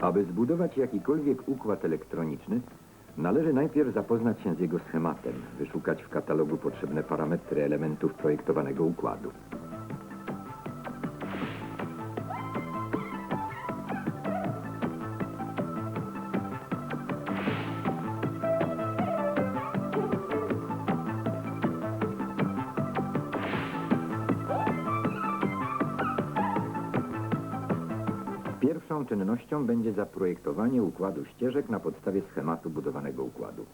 Aby zbudować jakikolwiek układ elektroniczny, należy najpierw zapoznać się z jego schematem, wyszukać w katalogu potrzebne parametry elementów projektowanego układu. Pierwszą czynnością będzie zaprojektowanie układu ścieżek na podstawie schematu budowanego układu.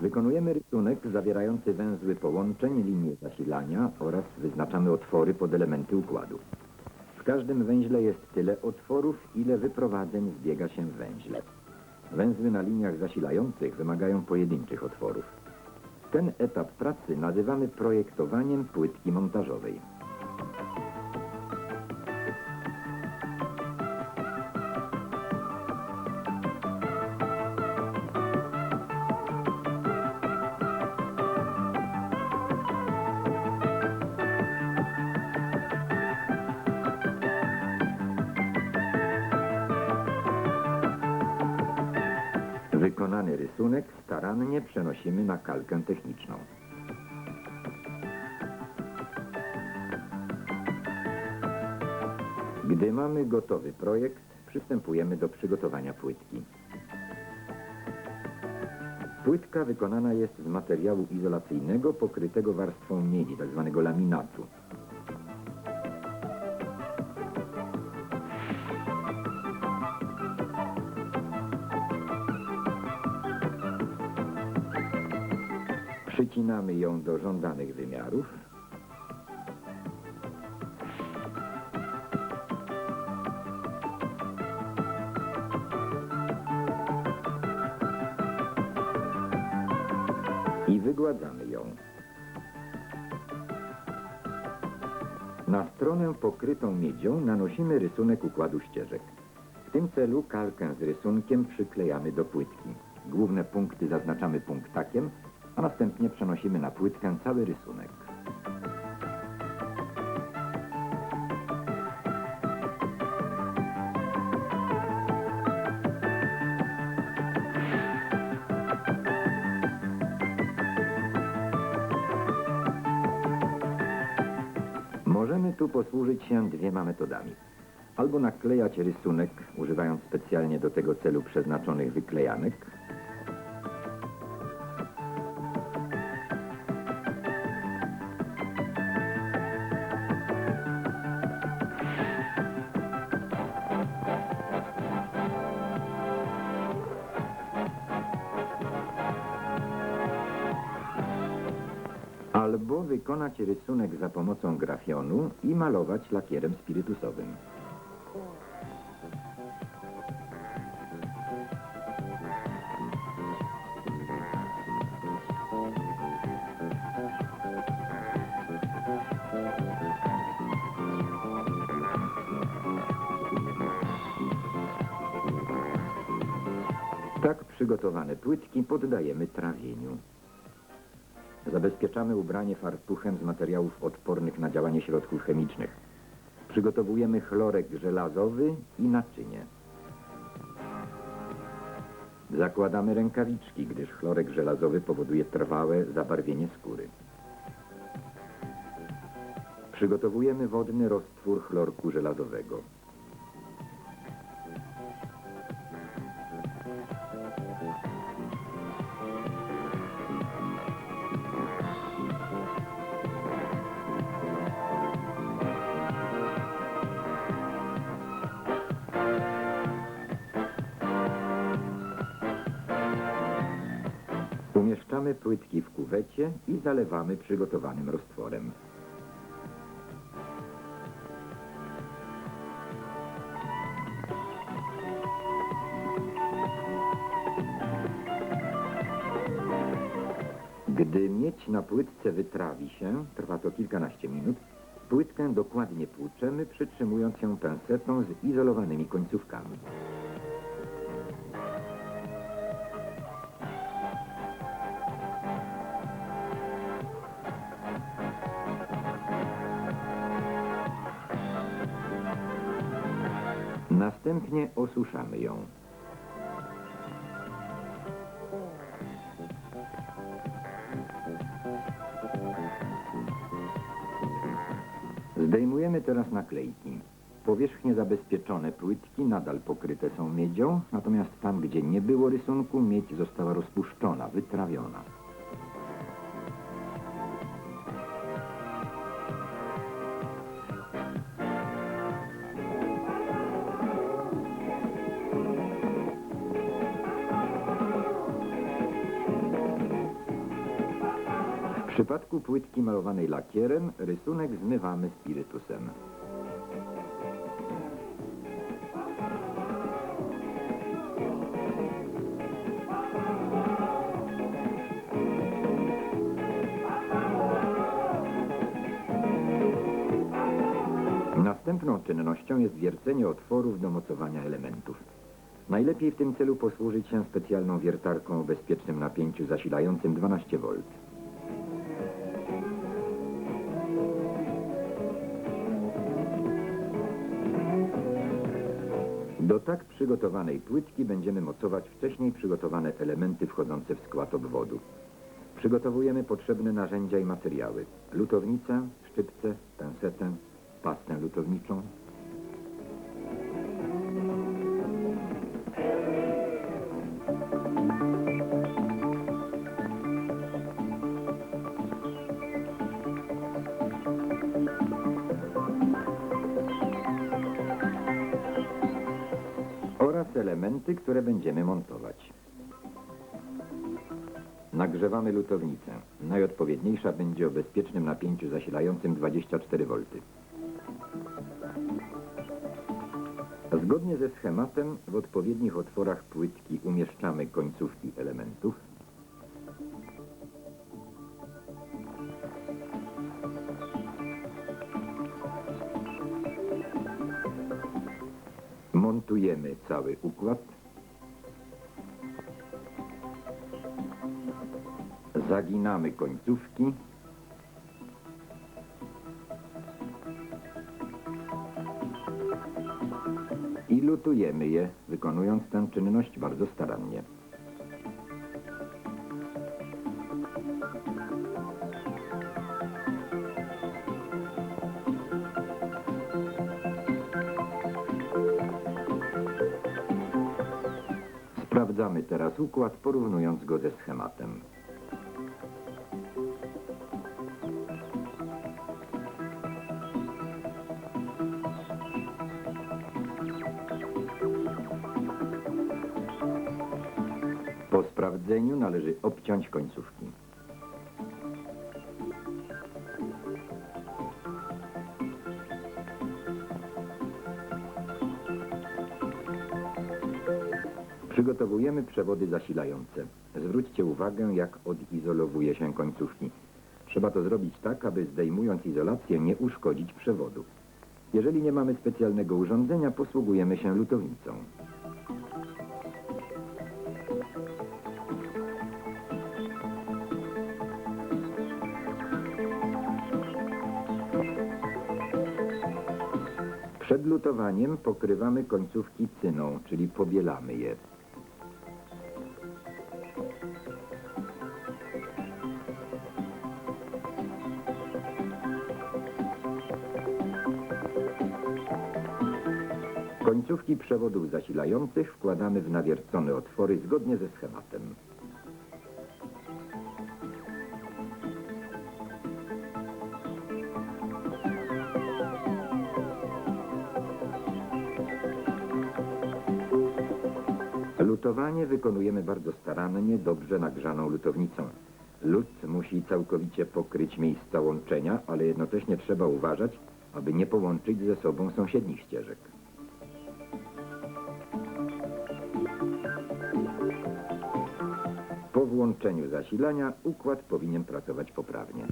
Wykonujemy rysunek zawierający węzły połączeń, linie zasilania oraz wyznaczamy otwory pod elementy układu. W każdym węźle jest tyle otworów, ile wyprowadzeń zbiega się w węźle. Węzły na liniach zasilających wymagają pojedynczych otworów. Ten etap pracy nazywamy projektowaniem płytki montażowej. Wykonany rysunek starannie przenosimy na kalkę techniczną. Gdy mamy gotowy projekt, przystępujemy do przygotowania płytki. Płytka wykonana jest z materiału izolacyjnego pokrytego warstwą miedzi, tzw. laminatu. Przycinamy ją do żądanych wymiarów. I wygładzamy ją. Na stronę pokrytą miedzią nanosimy rysunek układu ścieżek. W tym celu kalkę z rysunkiem przyklejamy do płytki. Główne punkty zaznaczamy punktakiem, a następnie przenosimy na płytkę cały rysunek. Możemy tu posłużyć się dwiema metodami. Albo naklejać rysunek, używając specjalnie do tego celu przeznaczonych wyklejanek, wykonać rysunek za pomocą grafionu i malować lakierem spirytusowym. Tak przygotowane płytki poddajemy trawieniu. Zabezpieczamy ubranie fartuchem z materiałów odpornych na działanie środków chemicznych. Przygotowujemy chlorek żelazowy i naczynie. Zakładamy rękawiczki, gdyż chlorek żelazowy powoduje trwałe zabarwienie skóry. Przygotowujemy wodny roztwór chlorku żelazowego. I zalewamy przygotowanym roztworem. Gdy miedź na płytce wytrawi się, trwa to kilkanaście minut, płytkę dokładnie płuczemy, przytrzymując ją pensetą z izolowanymi końcówkami. Następnie osuszamy ją. Zdejmujemy teraz naklejki. Powierzchnie zabezpieczone płytki nadal pokryte są miedzią, natomiast tam, gdzie nie było rysunku, miedź została rozpuszczona, wytrawiona. Przypadku płytki malowanej lakierem rysunek zmywamy spirytusem. Następną czynnością jest wiercenie otworów do mocowania elementów. Najlepiej w tym celu posłużyć się specjalną wiertarką o bezpiecznym napięciu zasilającym 12 V. Do tak przygotowanej płytki będziemy mocować wcześniej przygotowane elementy wchodzące w skład obwodu. Przygotowujemy potrzebne narzędzia i materiały. Lutownicę, szczypce, pensetę, pastę lutowniczą. Elementy, które będziemy montować. Nagrzewamy lutownicę. Najodpowiedniejsza będzie o bezpiecznym napięciu zasilającym 24 V. Zgodnie ze schematem w odpowiednich otworach płytki umieszczamy końcówki elementów. Cały układ. Zaginamy końcówki. I lutujemy je, wykonując tę czynność bardzo starannie. Sprawdzamy teraz układ, porównując go ze schematem. Po sprawdzeniu należy obciąć końcówki. Przygotowujemy przewody zasilające. Zwróćcie uwagę, jak odizolowuje się końcówki. Trzeba to zrobić tak, aby zdejmując izolację nie uszkodzić przewodu. Jeżeli nie mamy specjalnego urządzenia, posługujemy się lutownicą. Przed lutowaniem pokrywamy końcówki cyną, czyli pobielamy je. Końcówki przewodów zasilających wkładamy w nawiercone otwory zgodnie ze schematem. Lutowanie wykonujemy bardzo starannie, dobrze nagrzaną lutownicą. Lut musi całkowicie pokryć miejsca łączenia, ale jednocześnie trzeba uważać, aby nie połączyć ze sobą sąsiednich ścieżek. wyłączeniu zasilania układ powinien pracować poprawnie.